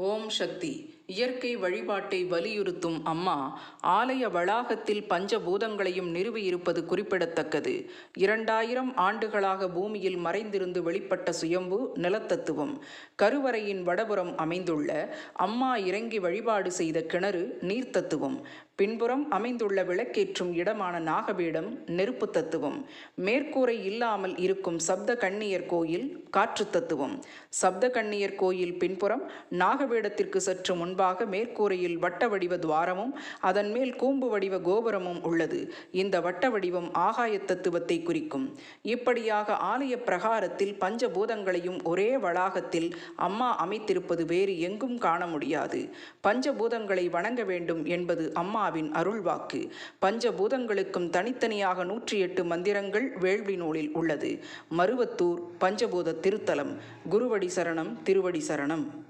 ஓம் சக்தி. இயற்கை வழிபாட்டை வலியுறுத்தும் அம்மா ஆலய வளாகத்தில் பஞ்சபூதங்களையும் நிறுவியிருப்பது குறிப்பிடத்தக்கது. இரண்டாயிரம் ஆண்டுகளாக பூமியில் மறைந்திருந்து வெளிப்பட்ட சுயம்பு நிலத்தத்துவம். கருவறையின் வடபுறம் அமைந்துள்ள அம்மா இறங்கி வழிபாடு செய்த கிணறு நீர்த்தத்துவம். பின்புறம் அமைந்துள்ள விளக்கேற்றும் இடமான நாகபீடம் நெருப்பு தத்துவம். மேற்கூரை இல்லாமல் இருக்கும் சப்த கண்ணியர் கோயில் காற்று தத்துவம். சப்த கண்ணியர் கோயில் பின்புறம் நாகபீடத்திற்கு சற்று முன்பாக மேற்கூரையில் வட்ட வடிவ துவாரமும் அதன் மேல் கூம்பு வடிவ கோபுரமும் உள்ளது. இந்த வட்ட வடிவம் ஆகாய தத்துவத்தை குறிக்கும். இப்படியாக ஆலய பிரகாரத்தில் பஞ்சபூதங்களையும் ஒரே வளாகத்தில் அம்மா அமைத்திருப்பது வேறு எங்கும் காண முடியாது. பஞ்சபூதங்களை வணங்க வேண்டும் என்பது அம்மா பிரம்மாவின் அருள்வாக்கு. பஞ்சபூதங்களுக்கும் தனித்தனியாக நூற்றி எட்டு மந்திரங்கள் வேள்வி நூலில் உள்ளது. மருவத்தூர் பஞ்சபூத திருத்தலம். குருவடி சரணம் திருவடி சரணம்.